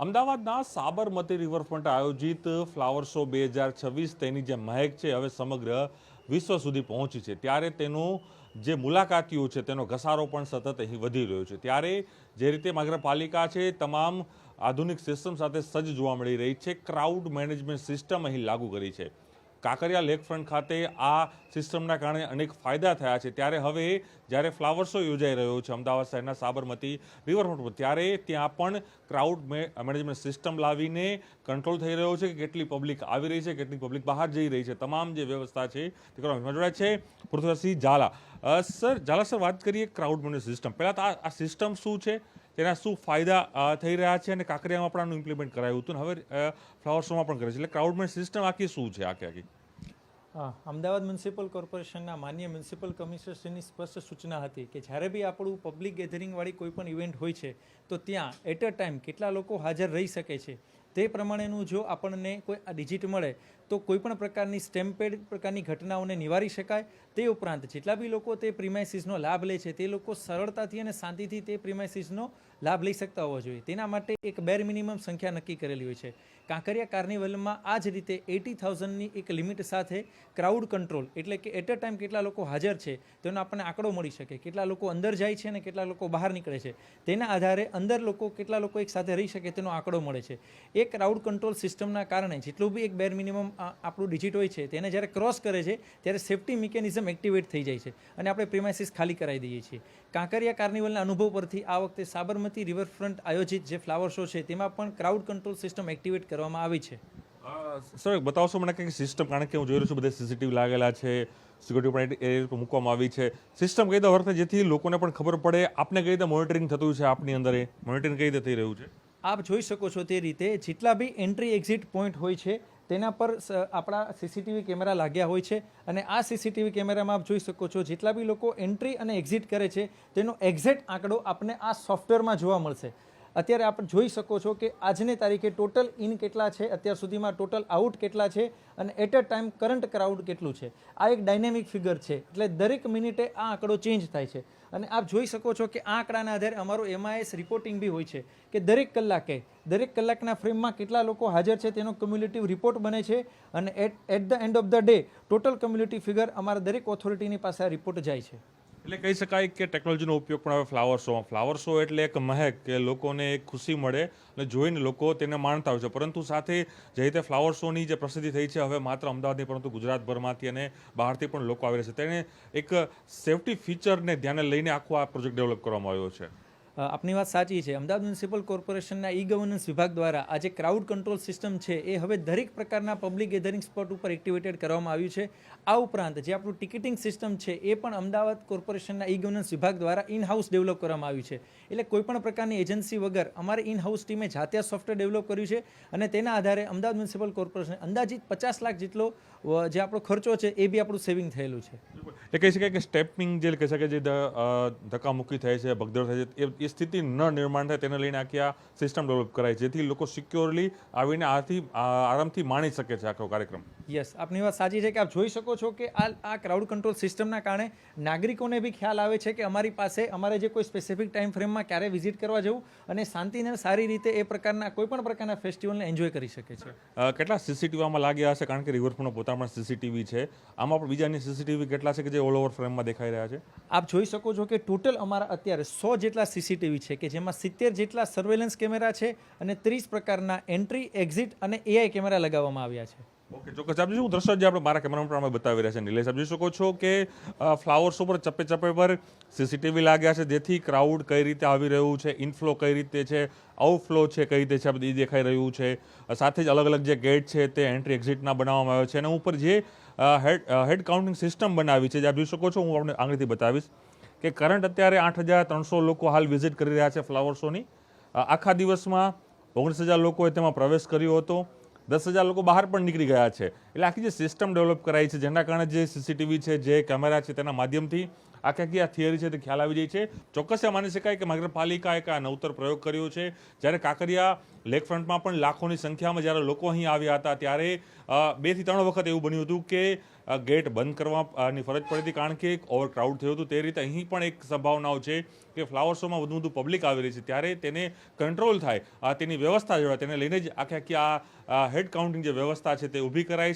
અમદાવાદના સાબરમતી રિવરફ્રન્ટ આયોજિત flower show બે હજાર છવ્વીસ તેની જે મહેક છે, હવે સમગ્ર વિશ્વ સુધી પહોંચી છે. ત્યારે તેનું જે મુલાકાતીઓ છે, તેનો ઘસારો પણ સતત અહીં વધી રહ્યો છે. ત્યારે જે રીતે નગરપાલિકા છે, તમામ આધુનિક સિસ્ટમ સાથે સજ્જ જોવા મળી રહી છે. ક્રાઉડ મેનેજમેન્ટ સિસ્ટમ અહીં લાગુ કરી છે. કાંકરિયા લેકફ્રન્ટ ખાતે આ સિસ્ટમના કારણે અનેક ફાયદા થયા છે. ત્યારે હવે જ્યારે ફ્લાવર શો યોજાઈ રહ્યો છે અમદાવાદ શહેરના સાબરમતી રિવરફ્રન્ટ પર, ત્યારે ત્યાં પણ ક્રાઉડ મેનેજમેન્ટ સિસ્ટમ લાવીને કંટ્રોલ થઈ રહ્યો છે કે કેટલી પબ્લિક આવી રહી છે, કેટલી પબ્લિક બહાર જઈ રહી છે. તમામ જે વ્યવસ્થા છે તે કરવામાં જોડાય છે. પૃથ્વીસિંહ ઝાલા. સર ઝાલા સર, વાત કરીએ ક્રાઉડ મેનેજમેન્ટ સિસ્ટમ. પહેલાં તો આ સિસ્ટમ શું છે? તેના શું ફાયદા થઈ રહ્યા છે અને કાંકરિયામાં પણ આનું ઇમ્પ્લિમેન્ટ કરાયું હતું હવે ફ્લાવર શોમાં પણ કરે છે. એટલે ક્રાઉડ મેનેજમેન્ટ સિસ્ટમ આખી શું છે આખી આખી? હા, અમદાવાદ મ્યુનિસિપલ કોર્પોરેશનના માન્ય મ્યુનિસિપલ કમિશનરશ્રીની સ્પષ્ટ સૂચના હતી કે જ્યારે બી આપણું પબ્લિક ગેધરિંગવાળી કોઈ પણ ઇવેન્ટ હોય છે તો ત્યાં એટ અ ટાઈમ કેટલા લોકો હાજર રહી શકે છે? તે પ્રમાણેનું જો આપણને કોઈ ડિજિટ મળે, તો કોઈ પણ પ્રકારની સ્ટેમ્પેડ પ્રકારની ઘટનાઓને નિવારી શકાય. તે ઉપરાંત જેટલા બી લોકો તે પ્રિમાઇસીસનો લાભ લે છે, તે લોકો સરળતાથી અને શાંતિથી તે પ્રિમાઇસીસનો લાભ લઈ શકતા હોવા જોઈએ. તેના માટે એક બેર મિનિમમ સંખ્યા નક્કી કરેલી હોય છે. કાંકરિયા કાર્નિવલમાં આ જ રીતે એટી થાઉઝન્ડની એક લિમિટ સાથે ક્રાઉડ કંટ્રોલ એટલે કે એટ અ ટાઈમ કેટલા લોકો હાજર છે, તેનો આપણને આંકડો મળી શકે. કેટલા લોકો અંદર જાય છે અને કેટલા લોકો બહાર નીકળે છે, તેના આધારે અંદર લોકો કેટલા લોકો એક સાથે રહી શકે તેનો આંકડો મળે છે. એ ક્રાઉડ કંટ્રોલ સિસ્ટમના કારણે જેટલું બી એક બેર મિનિમમ આપણું ડિજિટ હોય છે, તેને જ્યારે ક્રોસ કરે છે, ત્યારે સેફ્ટી મિકેનિઝમ એક્ટિવેટ થઈ જાય છે અને આપણે પ્રિમાઇસીસ ખાલી કરાવી દઈએ છીએ. કાંકરિયા કાર્નિવલના અનુભવ પરથી આ વખતે સાબરમતી રિવરફ્રન્ટ આયોજિત જે ફ્લાવર શો છે, તેમાં પણ ક્રાઉડ કંટ્રોલ સિસ્ટમ એક્ટિવેટ કરવામાં આવી છે. સર બતાવશો મને કંઈક સિસ્ટમ કારણ કે હું જોઈ રહ્યો છું, બધા સીસીટીવી લાગેલા છે સિક્યુરિટી પણ એ રીતે મૂકવામાં આવી છે. સિસ્ટમ કઈ રીતે વર્તે જેથી લોકોને પણ ખબર પડે? આપને કઈ રીતે મોનિટરિંગ થતું છે આપની અંદર એ? મોનિટરિંગ કઈ રીતે થઈ રહ્યું છે? આપ જોઈ શકો છો તે રીતે જેટલા બી એન્ટ્રી એક્ઝિટ પોઈન્ટ હોય છે, તેના પર આપણા સીસીટીવી કેમેરા લાગ્યા હોય છે અને આ સીસીટીવી કેમેરામાં આપ જોઈ શકો છો જેટલા બી લોકો એન્ટ્રી અને એક્ઝિટ કરે છે, તેનો એક્ઝેક્ટ આંકડો આપને આ સોફ્ટવેરમાં જોવા મળશે. અત્યારે આપ જોઈ શકો છો કે આજની તારીખે ટોટલ ઇન કેટલા છે, અત્યાર સુધીમાં ટોટલ આઉટ કેટલા છે અને at a time current crowd કેટલું છે. આ એક ડાયનેમિક ફિગર છે, એટલે દરેક મિનિટે આ આંકડો ચેન્જ થાય છે. અને આપ જોઈ શકો છો કે આ આંકડાના આધારે અમારો એમઆઈએસ રિપોર્ટિંગ બી હોય છે કે દરેક કલાકે, દરેક કલાકના ફ્રેમમાં કેટલા લોકો હાજર છે તેનો કમ્યુનિટી રિપોર્ટ બને છે અને at at the end of the day total community figure અમારા દરેક ઓથોરિટીની પાસે આ રિપોર્ટ જાય છે. એટલે કહી શકાય કે ટેકનોલોજીનો ઉપયોગ પણ હવે ફ્લાવર શોમાં ફ્લાવર શો એટલે એક મહેક કે લોકોને એક ખુશી મળે અને જોઈને લોકો તેને માણતા હોય છે. પરંતુ સાથે જે રીતે ફ્લાવર શોની જે પ્રસિદ્ધિ થઈ છે, હવે માત્ર અમદાવાદની પરંતુ ગુજરાતભરમાંથી અને બહારથી પણ લોકો આવી રહ્યા છે. તેને એક સેફટી ફીચરને ધ્યાને લઈને આખો આ પ્રોજેક્ટ ડેવલપ કરવામાં આવ્યો છે. આપની વાત સાચી છે. અમદાવાદ મ્યુનિસિપલ કોર્પોરેશનના ઈ ગવર્નન્સ વિભાગ દ્વારા આ જે ક્રાઉડ કંટ્રોલ સિસ્ટમ છે એ હવે દરેક પ્રકારના પબ્લિક ગેધરિંગ સ્પોટ ઉપર એક્ટિવેટેડ કરવામાં આવ્યું છે. આ ઉપરાંત જે આપણું ટિકિટિંગ સિસ્ટમ છે એ પણ અમદાવાદ કોર્પોરેશનના ઈ ગવર્નન્સ વિભાગ દ્વારા ઇન હાઉસ ડેવલપ કરવામાં આવ્યું છે. એટલે કોઈ પણ પ્રકારની એજન્સી વગર અમારે ઇન હાઉસ ટીમે જાતે સોફ્ટવેર ડેવલપ કર્યું છે અને તેના આધારે અમદાવાદ મ્યુનિસિપલ કોર્પોરેશન અંદાજિત પચાસ લાખ જેટલો જે આપણો ખર્ચો છે એ બી આપણું સેવિંગ થયેલું છે. એ કહી શકાય કે સ્ટેપિંગ જે કહી શકાય જે ધક્કામુક્કી થાય છે, ભગદડ થાય છે એ- એ સ્થિતિ ન નિર્માણ થાય તેને લઈને આખી આ સિસ્ટમ ડેવલપ કરાય. જેથી લોકો સિક્યોરલી આવીને આથી આરામથી માણી શકે છે આખો કાર્યક્રમ. યસ આપની વાત સાચી છે કે આપ જોઈ શકો છો કે આ આ ક્રાઉડ કંટ્રોલ સિસ્ટમના કારણે નાગરિકોને બી ખ્યાલ આવે છે કે અમારી પાસે અમારે જે કોઈ સ્પેસિફિક ટાઈમ ફ્રેમમાં ક્યારે વિઝિટ કરવા જવું અને શાંતિને સારી રીતે એ પ્રકારના કોઈ પણ પ્રકારના ફેસ્ટિવલને એન્જોય કરી શકે છે. કેટલા સીસીટીવી આમાં લાગ્યા હશે? કારણ કે રિવરફ્રન્ટનો પોતાના સીસીટીવી છે. આમાં પણ બીજાની સીસીટીવી કેટલા છે કે જે ઓલ ઓવર ફ્રેમમાં દેખાઈ રહ્યા છે? આપ જોઈ શકો છો કે ટોટલ અમારા અત્યારે સો જેટલા સીસીટીવી છે કે જેમાં સિત્તેર જેટલા સર્વેલન્સ કેમેરા છે અને ત્રીસ પ્રકારના એન્ટ્રી એક્ઝિટ અને એઆઈ કેમેરા લગાવવામાં આવ્યા છે. ઓકે ચોક્કસ. આપ શું દ્રશ્ય જે આપણે મારા કેમેરામાં પ્રમાણે બતાવી રહ્યા છે. નિલેશ, આપ જોઈ શકો છો કે ફ્લાવર્સ ઉપર ચપ્પે ચપ્પે પર સીસીટીવી લાગ્યા છે. જેથી ક્રાઉડ કઈ રીતે આવી રહ્યું છે ઇનફ્લો કઈ રીતે છે આઉટફ્લો છે, કઈ રીતે છે, આ બધી દેખાઈ રહ્યું છે. સાથે જ અલગ અલગ જે ગેટ છે તે એન્ટ્રી એક્ઝિટના બનાવવામાં આવ્યો છે. અને ઉપર જે હેડ હેડ કાઉન્ટિંગ સિસ્ટમ બનાવી છે, જે આપ જોઈ શકો છો, હું આપણે આંગળીથી બતાવીશ. કે કરંટ અત્યારે આઠ હજાર ત્રણસો લોકો હાલ વિઝિટ કરી રહ્યા છે ફ્લાવર શોની આખા દિવસમાં ઓગણીસ હજાર લોકોએ તેમાં પ્રવેશ કર્યો હતો. દસ હજાર લોકો બહાર પણ નીકળી ગયા છે. એટલે આખી જે સિસ્ટમ ડેવલપ કરાઈ છે, જેના કારણે જે સીસીટીવી છે, જે કેમેરા છે, તેના માધ્યમથી આખી આ થિયરી છે તે ખ્યાલ આવી જાય છે. ચોક્કસ માની શકાય કે નગરપાલિકાએ એક આ નવતર પ્રયોગ કર્યો છે. જ્યારે કાંકરિયા લેક ફ્રન્ટમાં પણ લાખોની સંખ્યામાં જ્યારે લોકો અહીં આવ્યા હતા, ત્યારે બેથી ત્રણ વખત એવું બન્યું હતું કે ગેટ બંધ કરવાની ફરજ પડી હતી કારણ કે ઓવર ક્રાઉડ થયું હતું. તે રીતે અહીં પણ એક સંભાવનાઓ છે કે ફ્લાવર શોમાં વધુ વધુ પબ્લિક આવી રહી છે. ત્યારે તેને કંટ્રોલ થાય તેની વ્યવસ્થા જેવા તેને લઈને જ આખે આખી આ હેડ કાઉન્ટિંગ જે વ્યવસ્થા છે તે ઊભી કરાઈ